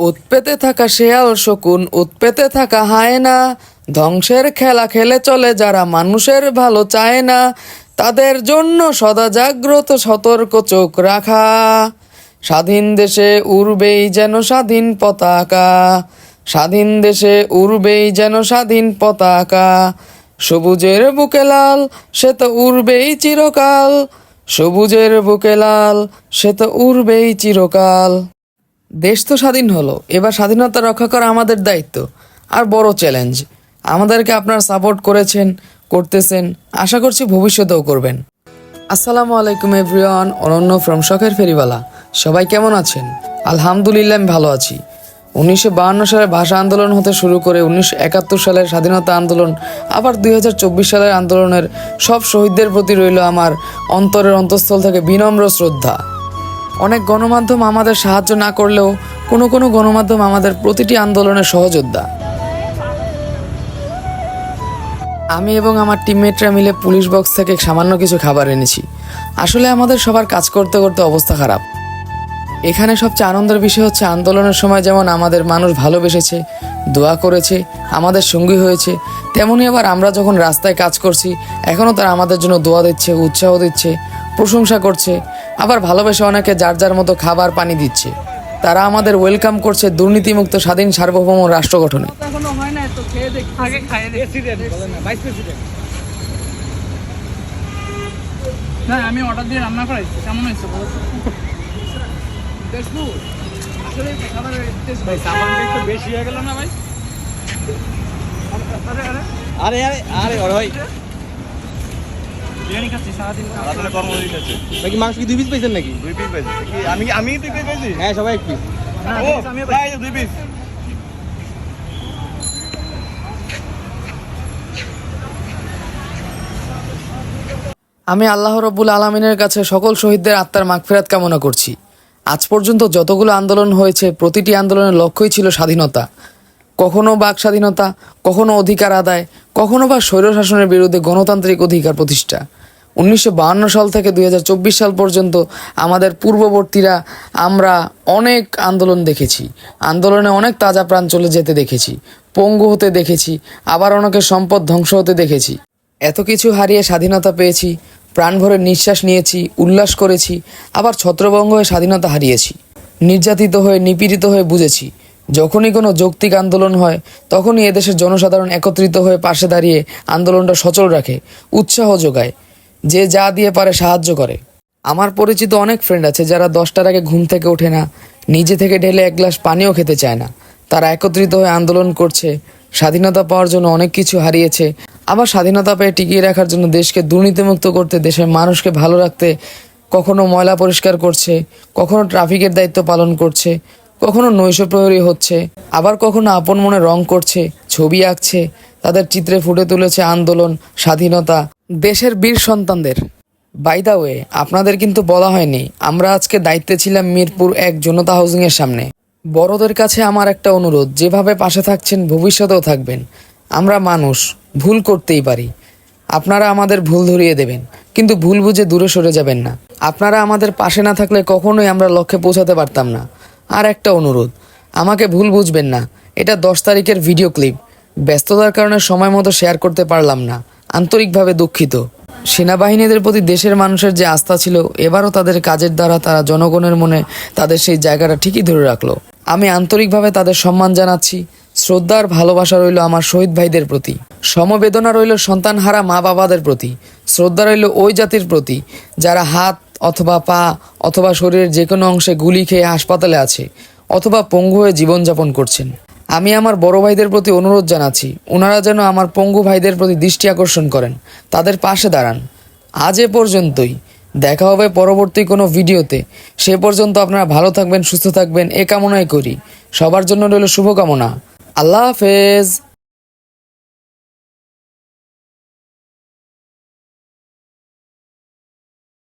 উৎপেতে থাকা শেয়াল শকুন উৎপেতে থাকা হায় না ধ্বংসের খেলা খেলে চলে যারা মানুষের ভালো চায় না, তাদের জন্য সদা জাগ্রত সতর্ক চোখ রাখা। স্বাধীন দেশে উড়বেই যেন স্বাধীন পতাকা। স্বাধীন দেশে উড়বেই যেন স্বাধীন পতাকা। সবুজের বুকে লাল, সে তো উড়বেই চিরকাল। সবুজের বুকে লাল, সে তো উড়বেই চিরকাল। দেশ তো স্বাধীন হলো, এবার স্বাধীনতা রক্ষা করা আমাদের দায়িত্ব। আর বড় চ্যালেঞ্জ, আমাদেরকে আপনার সাপোর্ট করেছেন, করতেছেন, আশা করছি ভবিষ্যতেও করবেন। আসসালামু আলাইকুম এভরিওয়ান, অনন্য ফ্রম শখের ফেরিওয়ালা। সবাই কেমন আছেন? আলহামদুলিল্লাহ, আমি ভালো আছি। উনিশশো বাহান্ন সালের ভাষা আন্দোলন হতে শুরু করে উনিশশো একাত্তর সালের স্বাধীনতা আন্দোলন, আবার দুই হাজার চব্বিশ সালের আন্দোলনের সব শহীদদের প্রতি রইল আমার অন্তরের অন্তঃস্থল থেকে বিনম্র শ্রদ্ধা। অনেক গণমাধ্যম আমাদের সাহায্য না করলেও কোনো কোনো গণমাধ্যম আমাদের প্রতিটি আন্দোলনের সহযোদ্ধা। আমি এবং আমার টিমমেটরা মিলে পুলিশ বক্স থেকে সামান্য কিছু খাবার এনেছি। আসলে আমাদের সবার কাজ করতে করতে অবস্থা খারাপ। এখানে সবচেয়ে আনন্দের বিষয় হচ্ছে আন্দোলনের সময় যেমন আমাদের মানুষ ভালোবেসেছে, দোয়া করেছে, আমাদের সঙ্গী হয়েছে, তেমনি আবার আমরা যখন রাস্তায় কাজ করছি এখনও তারা আমাদের জন্য দোয়া দিচ্ছে, উৎসাহ দিচ্ছে, প্রশংসা করছে আবার ভালোবেসে অনেকে যার যার মতো খাবার পানি দিচ্ছে। তারা আমাদের ওয়েলকাম করছে দুর্নীতিমুক্ত স্বাধীন সার্বভৌম রাষ্ট্র গঠনে। হয় আমি অর্ডার দিয়ে রান্না করাইছি কেমন হয়েছে বলো? তো? দেশপুর আসলে খাবারের taste ভাই সামানটা একটু বেশি হয়ে গেল না ভাই? আরে আরে আরে। আরে আরে ওর ভাই বিরিয়ানি খাচ্ছি সারাদিন আসলে আছে ভাই কি মাংস কি দুই পিস পাইছেন নাকি? দুই পিস পাইছি। কি আমি আমি দুই পিস পাইছি হ্যাঁ সবাই এক পিস ও দুই পিস আমি আল্লাহ রব্বুল আলমিনের কাছে সকল শহীদদের আত্মার মাগফেরাত কামনা করছি। আজ পর্যন্ত যতগুলো আন্দোলন হয়েছে প্রতিটি আন্দোলনের লক্ষ্যই ছিল স্বাধীনতা। কখনো বাক স্বাধীনতা কখনো অধিকার আদায় কখনো বা স্বৈরশাসনের বিরুদ্ধে গণতান্ত্রিক অধিকার প্রতিষ্ঠা। উনিশশো সাল থেকে দুই হাজার চব্বিশ সাল পর্যন্ত আমাদের পূর্ববর্তীরা আমরা অনেক আন্দোলন দেখেছি। আন্দোলনে অনেক তাজা প্রাণ চলে যেতে দেখেছি। পঙ্গু হতে দেখেছি, আবার অনেকের সম্পদ ধ্বংস হতে দেখেছি। এত কিছু হারিয়ে স্বাধীনতা পেয়েছি প্রাণ ভরে নিঃশ্বাস নিয়েছি, উল্লাস করেছি, আবার ছত্রভঙ্গ হয়ে স্বাধীনতা হারিয়েছি। নির্যাতিত হয়ে, নিপীড়িত হয়ে বুঝেছি, যখনই কোনো যৌক্তিক আন্দোলন হয়, তখনই এদেশের জনসাধারণ একত্রিত হয়ে পাশে দাঁড়িয়ে আন্দোলনটা সচল রাখে, উৎসাহ যোগায়। যে যা দিয়ে পারে সাহায্য করে। আমার পরিচিত অনেক ফ্রেন্ড আছে যারা দশটার আগে ঘুম থেকে ওঠে না, নিজে থেকে ঢেলে এক গ্লাস পানিও খেতে চায় না। তারা একত্রিত হয়ে আন্দোলন করছে, স্বাধীনতা পাওয়ার জন্য অনেক কিছু হারিয়েছে। আবার স্বাধীনতা পেয়ে টিকিয়ে রাখার জন্য দেশকে দুর্নীতিমুক্ত করতে, দেশের মানুষকে ভালো রাখতে কখনো ময়লা পরিষ্কার করছে, কখনো ট্রাফিকের দায়িত্ব পালন করছে, কখনো নৈশ প্রহরী হচ্ছে, আবার কখনো আপন মনে রং করছে, ছবি আঁকছে, তাদের চিত্রে ফুটে তুলেছে আন্দোলন, স্বাধীনতা। দেশের বীর সন্তানদের। বাই দা ওয়ে আপনাদের কিন্তু বলা হয়নি, আমরা আজকে দায়িত্বে ছিলাম মিরপুর এক জনতা হাউজিং এর সামনে। বড়দের কাছে আমার একটা অনুরোধ, যেভাবে পাশে থাকছেন ভবিষ্যতেও থাকবেন। আমরা মানুষ, ভুল করতেই পারি। আপনারা আমাদের ভুল ধরিয়ে দেবেন, কিন্তু ভুল বুঝে দূরে সরে যাবেন না। আপনারা আমাদের পাশে না থাকলে কখনোই আমরা লক্ষ্যে পৌঁছাতে পারতাম না। আর একটা অনুরোধ, আমাকে ভুল বুঝবেন না, এটা দশ তারিখের ভিডিও ক্লিপ ব্যস্ততার কারণে সময় মতো শেয়ার করতে পারলাম না। আন্তরিকভাবে দুঃখিত। সেনাবাহিনীদের প্রতি দেশের মানুষের যে আস্থা ছিল, এবারও তাদের কাজের দ্বারা তারা জনগণের মনে তাদের সেই জায়গাটা ঠিকই ধরে রাখল। আমি আন্তরিকভাবে তাদের সম্মান জানাচ্ছি। শ্রদ্ধার ভালোবাসা রইল আমার শহীদ ভাইদের প্রতি। সমবেদনা রইল সন্তানহারা মা বাবাদের প্রতি। শ্রদ্ধা রইল ওই জাতির প্রতি, যারা হাত অথবা পা অথবা শরীরের যে কোনো অংশে গুলি খেয়ে হাসপাতালে আছে, অথবা পঙ্গু হয়ে জীবনযাপন করছেন। আমি আমার বড় ভাইদের প্রতি অনুরোধ জানাচ্ছি। ওনারা যেন আমার পঙ্গু ভাইদের প্রতি দৃষ্টি আকর্ষণ করেন। তাদের পাশে দাঁড়ান। আজ এ পর্যন্তই। দেখা হবে পরবর্তী কোনো ভিডিওতে। সে পর্যন্ত আপনারা ভালো থাকবেন, সুস্থ থাকবেন, এ কামনাই করি। সবার জন্য রইল শুভকামনা। আল্লাহ হাফেজ।